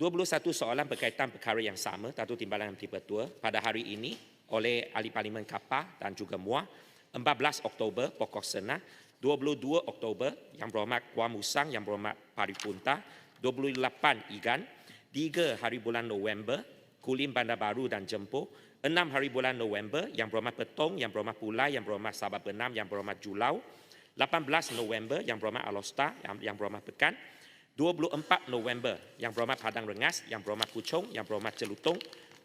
21 soalan berkaitan perkara yang sama, Datuk Timbalan Menteri Pertua, pada hari ini oleh Ahli Parlimen Kapar dan juga MUA, 14 Oktober pokok senah, 22 Oktober Yang Berhormat Kuam Musang, Yang Berhormat Paripunta, 28 Igan, 3 hari bulan November, Kulim Bandar Baru dan Jempo, 6 hari bulan November, Yang Berhormat Petong, Yang Berhormat Pulai, Yang Berhormat Sabah Benam, Yang Berhormat Julau, 18 November, Yang Berhormat Alosta, Yang, Yang Berhormat Pekan, 24 November Yang Berhormat Padang Rengas, Yang Berhormat Puchong, Yang Berhormat Celutong,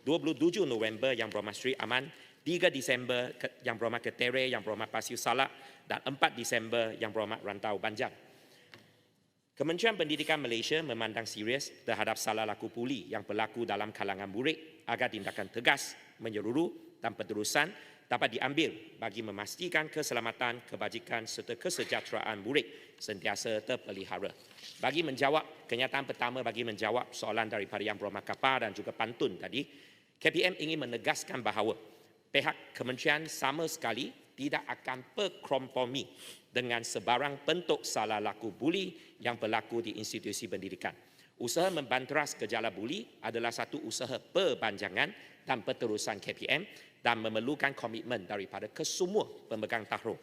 27 November Yang Berhormat Sri Aman, 3 Disember Yang Berhormat Ketere, Yang Berhormat Pasir Salak. Dan 4 Disember Yang Berhormat Rantau Banjang. Kementerian Pendidikan Malaysia memandang serius terhadap salah laku puli yang berlaku dalam kalangan murid agar tindakan tegas, menyeluruh dan berterusan dapat diambil bagi memastikan keselamatan, kebajikan serta kesejahteraan murid sentiasa terpelihara. Bagi menjawab kenyataan pertama bagi menjawab soalan daripada Yang Berhormat Kapar dan juga Pantun tadi, KPM ingin menegaskan bahawa pihak kementerian sama sekali tidak akan berkompromi dengan sebarang bentuk salah laku buli yang berlaku di institusi pendidikan. Usaha membanteras gejala buli adalah satu usaha perpanjangan dan perterusan KPM dan memerlukan komitmen daripada kesemua pemegang taruh.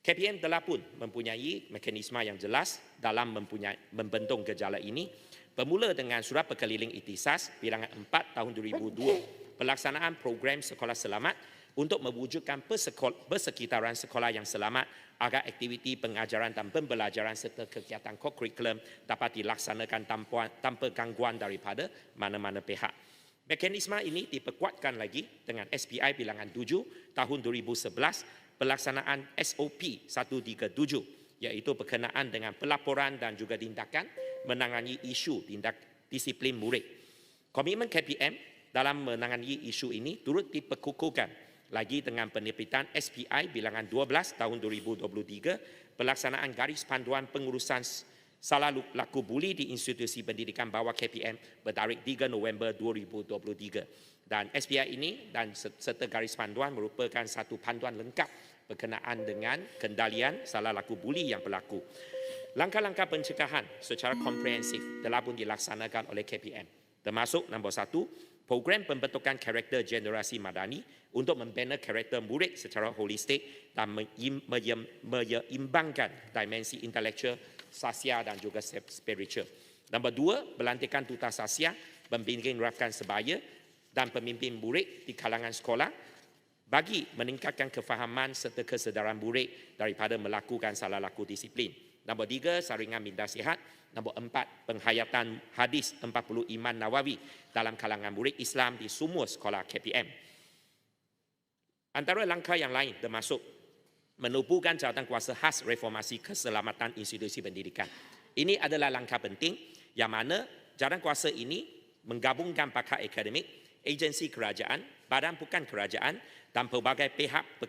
KPM pun mempunyai mekanisme yang jelas dalam mempunyai, membendung gejala ini bermula dengan surat perkeliling itisas bilangan 4 tahun 2002 pelaksanaan program sekolah selamat untuk mewujudkan persekitaran sekolah yang selamat agar aktiviti pengajaran dan pembelajaran serta kegiatan co-curriculum dapat dilaksanakan tanpa, tanpa gangguan daripada mana-mana pihak. Mekanisme ini diperkuatkan lagi dengan SPI bilangan 7 tahun 2011 pelaksanaan SOP 137 iaitu berkenaan dengan pelaporan dan juga tindakan menangani isu tindak disiplin murid. Komitmen KPM dalam menangani isu ini turut diperkukuhkan lagi dengan penerbitan SPI bilangan 12 tahun 2023 pelaksanaan garis panduan pengurusan salah laku buli di institusi pendidikan bawah KPM bertarikh 3 November 2023. Dan SPI ini dan serta garis panduan merupakan satu panduan lengkap berkenaan dengan kendalian salah laku buli yang berlaku. Langkah-langkah pencegahan secara komprehensif telah pun dilaksanakan oleh KPM. Termasuk nombor satu, program pembentukan karakter generasi madani untuk membina karakter murid secara holistik dan menyeimbangkan dimensi intelektual sasya dan juga spiritual. Nombor dua, belantikan duta sasya, membimbing rakan sebaya dan pemimpin murid di kalangan sekolah bagi meningkatkan kefahaman serta kesedaran murid daripada melakukan salah laku disiplin. Nombor tiga, saringan minda sihat. Nombor empat, penghayatan hadis 40 iman Nawawi dalam kalangan murid Islam di semua sekolah KPM. Antara langkah yang lain termasuk menubuhkan jawatan kuasa khas reformasi keselamatan institusi pendidikan. Ini adalah langkah penting yang mana jawatan kuasa ini menggabungkan pakar akademik, agensi kerajaan, badan bukan kerajaan dan pelbagai pihak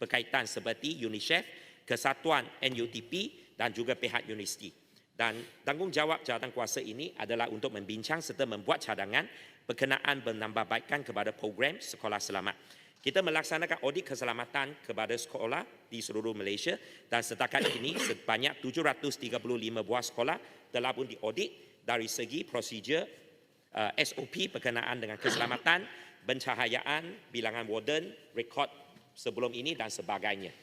berkaitan seperti UNICEF, Kesatuan NUTP dan juga pihak universiti. Dan tanggungjawab jawatan kuasa ini adalah untuk membincang serta membuat cadangan berkenaan menambahbaikkan kepada program sekolah selamat. Kita melaksanakan audit keselamatan kepada sekolah di seluruh Malaysia dan setakat ini sebanyak 735 buah sekolah telah pun diaudit dari segi prosedur uh, SOP berkenaan dengan keselamatan, pencahayaan, bilangan warden, rekod sebelum ini dan sebagainya.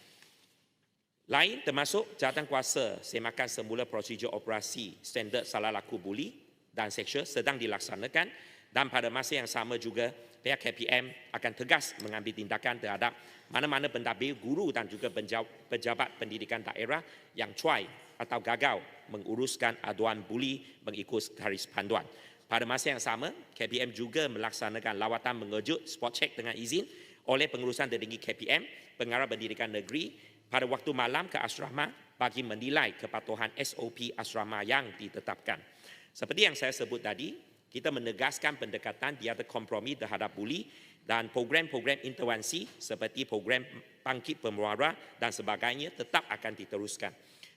Lain termasuk jawatan kuasa semakan semula prosedur operasi standard salah laku buli dan seksual sedang dilaksanakan dan pada masa yang sama juga pihak KPM akan tegas mengambil tindakan terhadap mana-mana pentadbir guru dan juga pejabat pendidikan daerah yang cuai atau gagal menguruskan aduan buli mengikut garis panduan. Pada masa yang sama, KPM juga melaksanakan lawatan mengejut spot check dengan izin oleh pengurusan tertinggi KPM, pengarah pendidikan negeri pada waktu malam ke asrama bagi menilai kepatuhan SOP asrama yang ditetapkan. Seperti yang saya sebut tadi, kita menegaskan pendekatan tiada kompromi terhadap buli dan program-program intervensi seperti program bangkit pemuara dan sebagainya tetap akan diteruskan.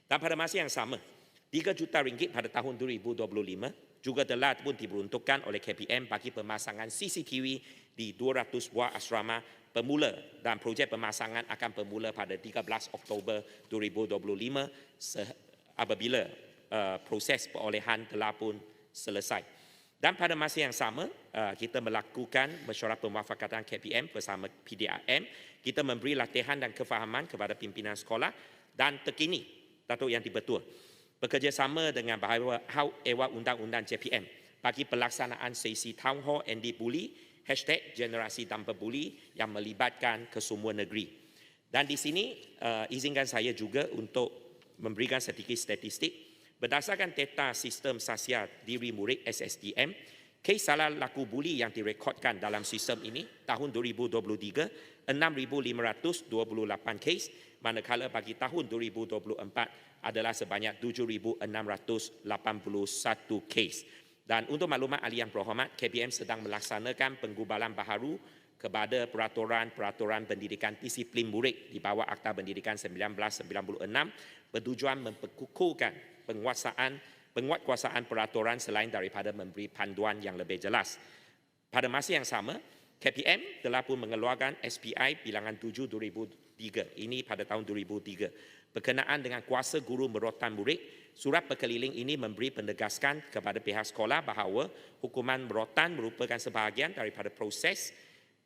Dan pada masa yang sama, 3 juta ringgit pada tahun 2025 juga telah pun diperuntukkan oleh KPM bagi pemasangan CCTV di 200 buah asrama pemula dan projek pemasangan akan bermula pada 13 Oktober 2025 apabila uh, proses perolehan telah pun selesai. Dan pada masa yang sama, uh, kita melakukan mesyuarat pemufakatan KPM bersama PDRM. Kita memberi latihan dan kefahaman kepada pimpinan sekolah dan terkini, Datuk Yang Dipertua, bekerjasama dengan bahawa Ewa Undang-Undang JPM bagi pelaksanaan sesi Town Hall Andy Bully, hashtag generasi tanpa bully yang melibatkan kesemua negeri. Dan di sini, uh, izinkan saya juga untuk memberikan sedikit statistik Berdasarkan data sistem sasia diri murid SSDM, kes salah laku buli yang direkodkan dalam sistem ini tahun 2023 6,528 kes manakala bagi tahun 2024 adalah sebanyak 7,681 kes. Dan untuk maklumat ahli yang berhormat, KPM sedang melaksanakan penggubalan baharu kepada peraturan-peraturan pendidikan disiplin murid di bawah Akta Pendidikan 1996 bertujuan memperkukuhkan penguasaan penguatkuasaan peraturan selain daripada memberi panduan yang lebih jelas. Pada masa yang sama, KPM telah pun mengeluarkan SPI bilangan 7 2003. Ini pada tahun 2003. Berkenaan dengan kuasa guru merotan murid, surat berkeliling ini memberi penegaskan kepada pihak sekolah bahawa hukuman merotan merupakan sebahagian daripada proses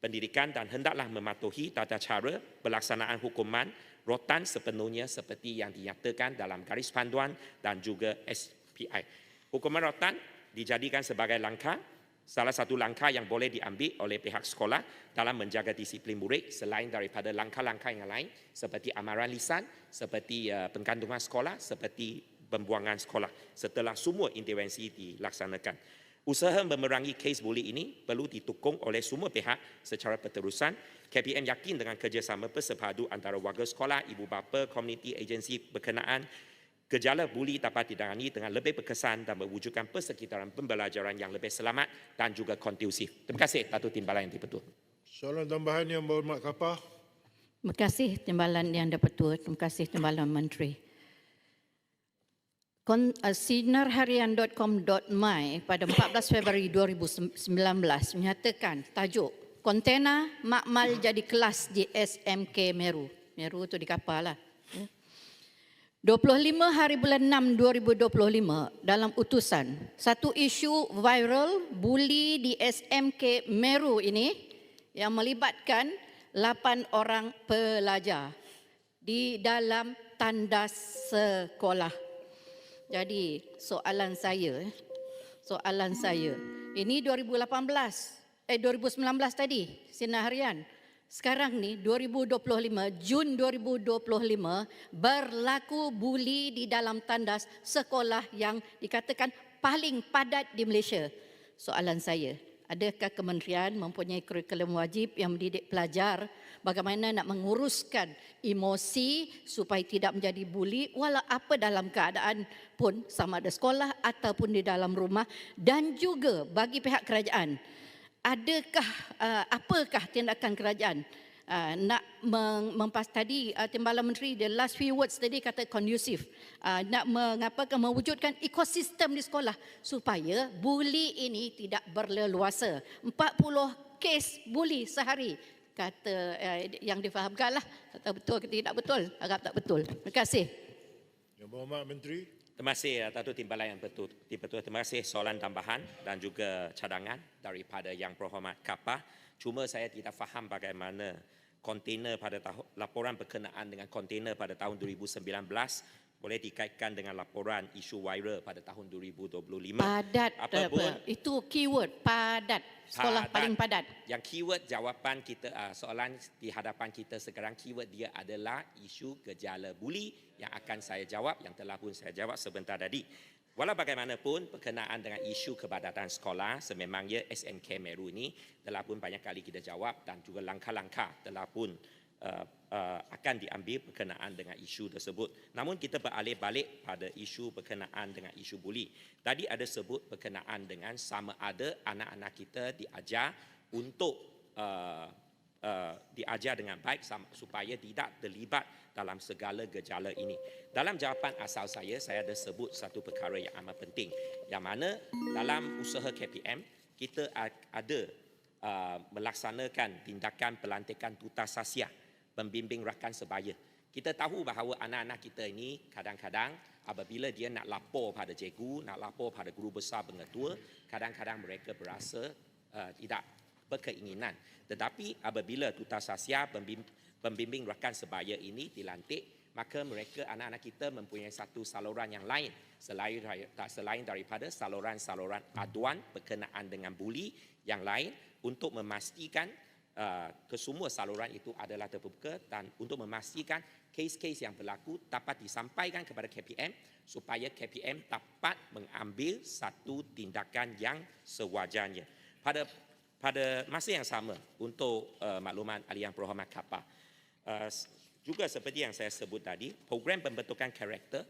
pendidikan dan hendaklah mematuhi tata cara pelaksanaan hukuman rotan sepenuhnya seperti yang dinyatakan dalam garis panduan dan juga SPI. Hukuman rotan dijadikan sebagai langkah, salah satu langkah yang boleh diambil oleh pihak sekolah dalam menjaga disiplin murid selain daripada langkah-langkah yang lain seperti amaran lisan, seperti pengkandungan sekolah, seperti pembuangan sekolah setelah semua intervensi dilaksanakan. Usaha memerangi kes buli ini perlu ditukung oleh semua pihak secara berterusan. KPM yakin dengan kerjasama bersepadu antara warga sekolah, ibu bapa, komuniti, agensi berkenaan, gejala buli dapat ditangani dengan lebih berkesan dan mewujudkan persekitaran pembelajaran yang lebih selamat dan juga kondusif. Terima kasih Datuk Timbalan yang dipertua. Soalan tambahan yang berhormat Kapah. Terima kasih Timbalan Yang Dipertua. Terima kasih Timbalan Menteri. Uh, sinarharian.com.my pada 14 Februari 2019 menyatakan tajuk kontena makmal jadi kelas di SMK Meru. Meru itu di kapal lah. Ya. 25 hari bulan 6 2025 dalam utusan satu isu viral bully di SMK Meru ini yang melibatkan 8 orang pelajar di dalam tandas sekolah. Jadi soalan saya, eh, soalan saya, ini 2018, eh 2019 tadi, sinar harian. Sekarang ni 2025, Jun 2025, berlaku buli di dalam tandas sekolah yang dikatakan paling padat di Malaysia. Soalan saya, adakah kementerian mempunyai kurikulum wajib yang mendidik pelajar? Bagaimana nak menguruskan emosi supaya tidak menjadi buli walau apa dalam keadaan pun sama ada sekolah ataupun di dalam rumah? Dan juga bagi pihak kerajaan adakah uh, apakah tindakan kerajaan Uh, nak mempas tadi uh, timbalan menteri the last few words tadi kata kondusif uh, nak mengapakan mewujudkan ekosistem di sekolah supaya buli ini tidak berleluasa 40 kes buli sehari kata uh, yang difahamkan lah kata betul ke tidak betul agak tak betul terima kasih Yang berhormat Menteri. Terima kasih Datuk Timbalan yang betul. betul. Terima kasih soalan tambahan dan juga cadangan daripada Yang Berhormat Kapah. Cuma saya tidak faham bagaimana kontainer pada tahun laporan berkenaan dengan kontainer pada tahun 2019 boleh dikaitkan dengan laporan isu viral pada tahun 2025. padat Apapun apa itu keyword padat sekolah Padat. paling padat yang keyword jawapan kita uh, soalan di hadapan kita sekarang keyword dia adalah isu gejala buli yang akan saya jawab yang telah pun saya jawab sebentar tadi. Walau bagaimanapun berkenaan dengan isu kepadatan sekolah sememangnya SMK Meru ini telah pun banyak kali kita jawab dan juga langkah-langkah telah pun uh, uh, akan diambil berkenaan dengan isu tersebut. Namun kita beralih balik pada isu berkenaan dengan isu buli. Tadi ada sebut berkenaan dengan sama ada anak-anak kita diajar untuk uh, uh, diajar dengan baik supaya tidak terlibat dalam segala gejala ini. Dalam jawapan asal saya, saya ada sebut satu perkara yang amat penting. Yang mana dalam usaha KPM, kita ada uh, melaksanakan tindakan pelantikan tutas sasia pembimbing rakan sebaya. Kita tahu bahawa anak-anak kita ini kadang-kadang apabila dia nak lapor pada cikgu, nak lapor pada guru besar pengetua, kadang-kadang mereka berasa uh, tidak berkeinginan. Tetapi apabila tutas sasia pembim- pembimbing rakan sebaya ini dilantik, maka mereka anak-anak kita mempunyai satu saluran yang lain selain selain daripada saluran-saluran aduan berkenaan dengan buli yang lain untuk memastikan uh, kesemua saluran itu adalah terbuka dan untuk memastikan kes-kes yang berlaku dapat disampaikan kepada KPM supaya KPM dapat mengambil satu tindakan yang sewajarnya. Pada pada masa yang sama untuk uh, makluman ahli yang berhormat. Uh, juga seperti yang saya sebut tadi, program pembentukan karakter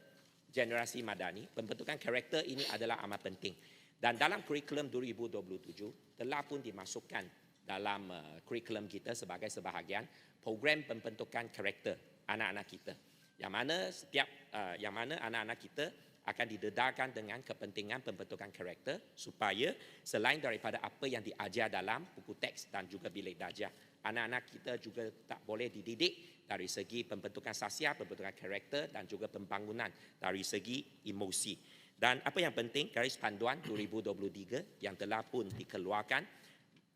generasi madani, pembentukan karakter ini adalah amat penting. Dan dalam kurikulum 2027 telah pun dimasukkan dalam uh, kurikulum kita sebagai sebahagian program pembentukan karakter anak-anak kita. Yang mana setiap uh, yang mana anak-anak kita akan didedarkan dengan kepentingan pembentukan karakter supaya selain daripada apa yang diajar dalam buku teks dan juga bilik darjah, anak-anak kita juga tak boleh dididik dari segi pembentukan sasia, pembentukan karakter dan juga pembangunan dari segi emosi. Dan apa yang penting, garis panduan 2023 yang telah pun dikeluarkan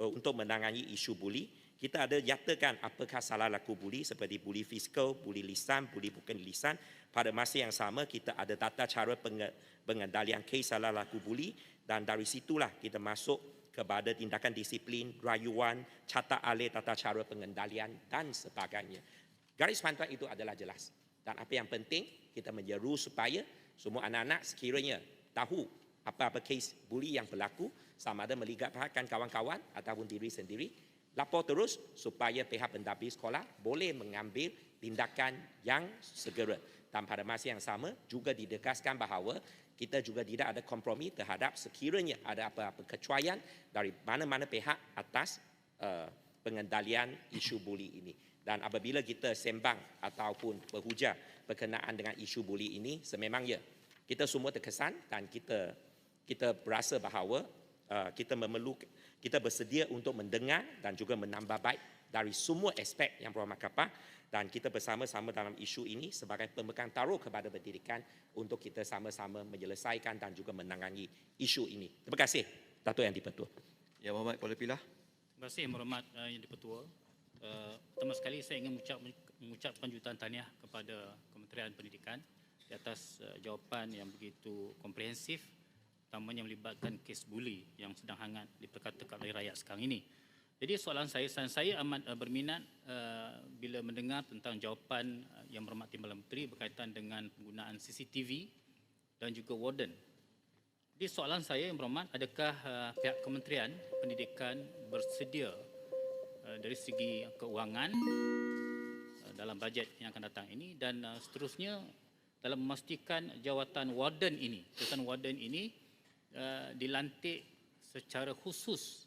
uh, untuk menangani isu buli, kita ada nyatakan apakah salah laku buli seperti buli fiskal, buli lisan, buli bukan lisan. Pada masa yang sama kita ada tata cara penge- pengendalian kes salah laku buli dan dari situlah kita masuk kepada tindakan disiplin, rayuan, catat alih tata cara pengendalian dan sebagainya. Garis panduan itu adalah jelas. Dan apa yang penting, kita menyeru supaya semua anak-anak sekiranya tahu apa-apa kes buli yang berlaku, sama ada melibatkan kawan-kawan ataupun diri sendiri, lapor terus supaya pihak pendapir sekolah boleh mengambil tindakan yang segera. Dan pada masa yang sama juga didekaskan bahawa kita juga tidak ada kompromi terhadap sekiranya ada apa-apa kecuaian dari mana-mana pihak atas uh, pengendalian isu buli ini. Dan apabila kita sembang ataupun berhujah berkenaan dengan isu buli ini, sememangnya kita semua terkesan dan kita kita berasa bahawa uh, kita memerlukan kita bersedia untuk mendengar dan juga menambah baik dari semua aspek yang berhormat kapal dan kita bersama-sama dalam isu ini sebagai pemegang taruh kepada pendidikan untuk kita sama-sama menyelesaikan dan juga menangani isu ini. Terima kasih Datuk Yang Dipertua. Yang Berhormat Kuala Pilah. Terima kasih Berhormat uh, Yang Dipertua. Uh, pertama sekali saya ingin mengucap, mengucapkan jutaan tahniah kepada Kementerian Pendidikan di atas uh, jawapan yang begitu komprehensif utamanya melibatkan kes buli yang sedang hangat diperkatakan oleh rakyat sekarang ini. Jadi soalan saya, dan saya amat uh, berminat uh, bila mendengar tentang jawapan uh, Yang Berhormat Timbalan Menteri berkaitan dengan penggunaan CCTV dan juga warden jadi soalan saya yang berhormat, adakah uh, pihak Kementerian Pendidikan bersedia uh, dari segi keuangan uh, dalam bajet yang akan datang ini dan uh, seterusnya dalam memastikan jawatan warden ini, jawatan warden ini uh, dilantik secara khusus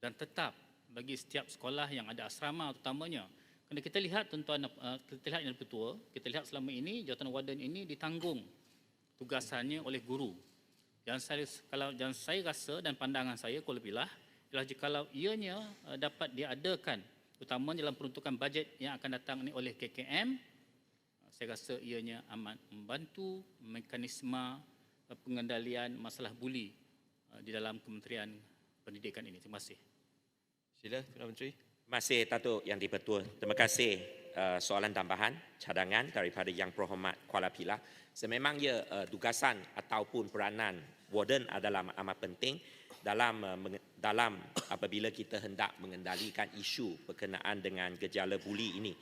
dan tetap bagi setiap sekolah yang ada asrama terutamanya. Kerana kita lihat tuan-tuan uh, kita lihat yang ketua, kita lihat selama ini jawatan warden ini ditanggung tugasannya oleh guru. Yang saya kalau yang saya rasa dan pandangan saya Kuala Pilah ialah jikalau ianya uh, dapat diadakan utamanya dalam peruntukan bajet yang akan datang ini oleh KKM saya rasa ianya amat membantu mekanisme pengendalian masalah buli uh, di dalam Kementerian Pendidikan ini. Terima kasih. Sila Perdana Menteri. Terima kasih Datuk Yang Dipertua. Terima kasih uh, soalan tambahan, cadangan daripada Yang Berhormat Kuala Pilah. Sememangnya uh, tugasan ataupun peranan warden adalah amat penting dalam uh, dalam apabila kita hendak mengendalikan isu berkenaan dengan gejala buli ini.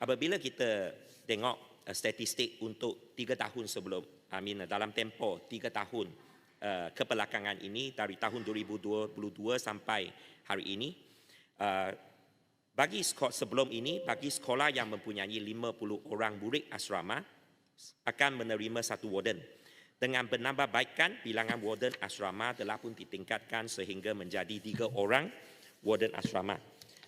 Apabila kita tengok uh, statistik untuk tiga tahun sebelum, Mean, dalam tempoh tiga tahun uh, kebelakangan ini dari tahun 2022 sampai hari ini, uh, bagi sekolah, sebelum ini, bagi sekolah yang mempunyai 50 orang murid asrama akan menerima satu warden. Dengan penambahbaikan, bilangan warden asrama telah pun ditingkatkan sehingga menjadi tiga orang warden asrama.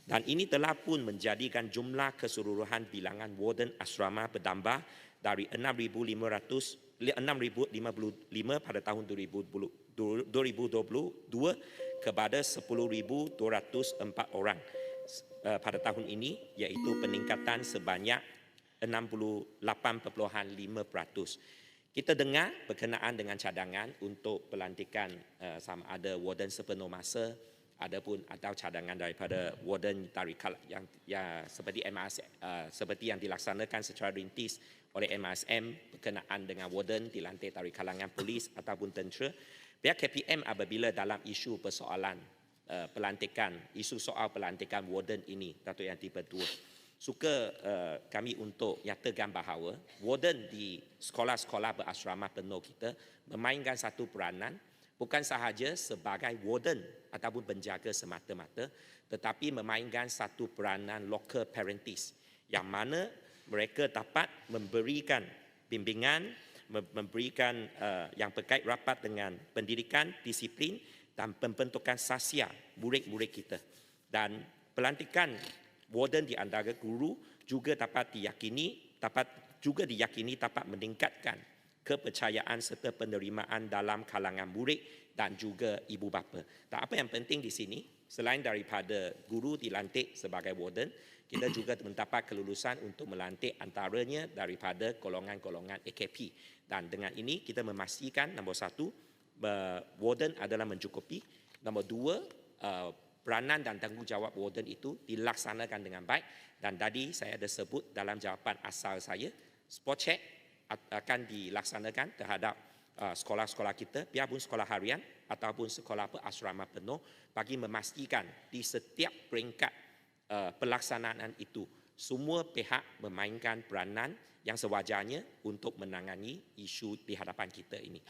Dan ini telah pun menjadikan jumlah keseluruhan bilangan warden asrama bertambah dari 6,500 6,055 pada tahun 2020 2022 kepada 10,204 orang. uh, pada tahun ini iaitu peningkatan sebanyak 68.5%. Kita dengar berkenaan dengan cadangan untuk pelantikan uh, sama ada warden sepenuh masa adapun atau cadangan daripada warden tarikal yang ya seperti MAS uh, seperti yang dilaksanakan secara rintis oleh MASM berkenaan dengan warden dilantik dari kalangan polis ataupun tentera. Pihak KPM apabila dalam isu persoalan uh, pelantikan isu soal pelantikan warden ini Datuk Yang Dipertua suka uh, kami untuk nyatakan bahawa warden di sekolah-sekolah berasrama penuh kita memainkan satu peranan bukan sahaja sebagai warden ataupun penjaga semata-mata tetapi memainkan satu peranan local parentis yang mana mereka dapat memberikan bimbingan mem- memberikan uh, yang berkait rapat dengan pendidikan disiplin dan pembentukan sasia murid-murid kita. Dan pelantikan warden di antara guru juga dapat diyakini dapat juga diyakini dapat meningkatkan kepercayaan serta penerimaan dalam kalangan murid dan juga ibu bapa. Dan apa yang penting di sini selain daripada guru dilantik sebagai warden, kita juga mendapat kelulusan untuk melantik antaranya daripada golongan-golongan AKP. Dan dengan ini kita memastikan nombor satu, warden adalah mencukupi. Nombor dua, uh, peranan dan tanggungjawab warden itu dilaksanakan dengan baik. Dan tadi saya ada sebut dalam jawapan asal saya, spot check akan dilaksanakan terhadap uh, sekolah-sekolah kita, biarpun sekolah harian ataupun sekolah berasrama penuh bagi memastikan di setiap peringkat uh, pelaksanaan itu semua pihak memainkan peranan yang sewajarnya untuk menangani isu di hadapan kita ini.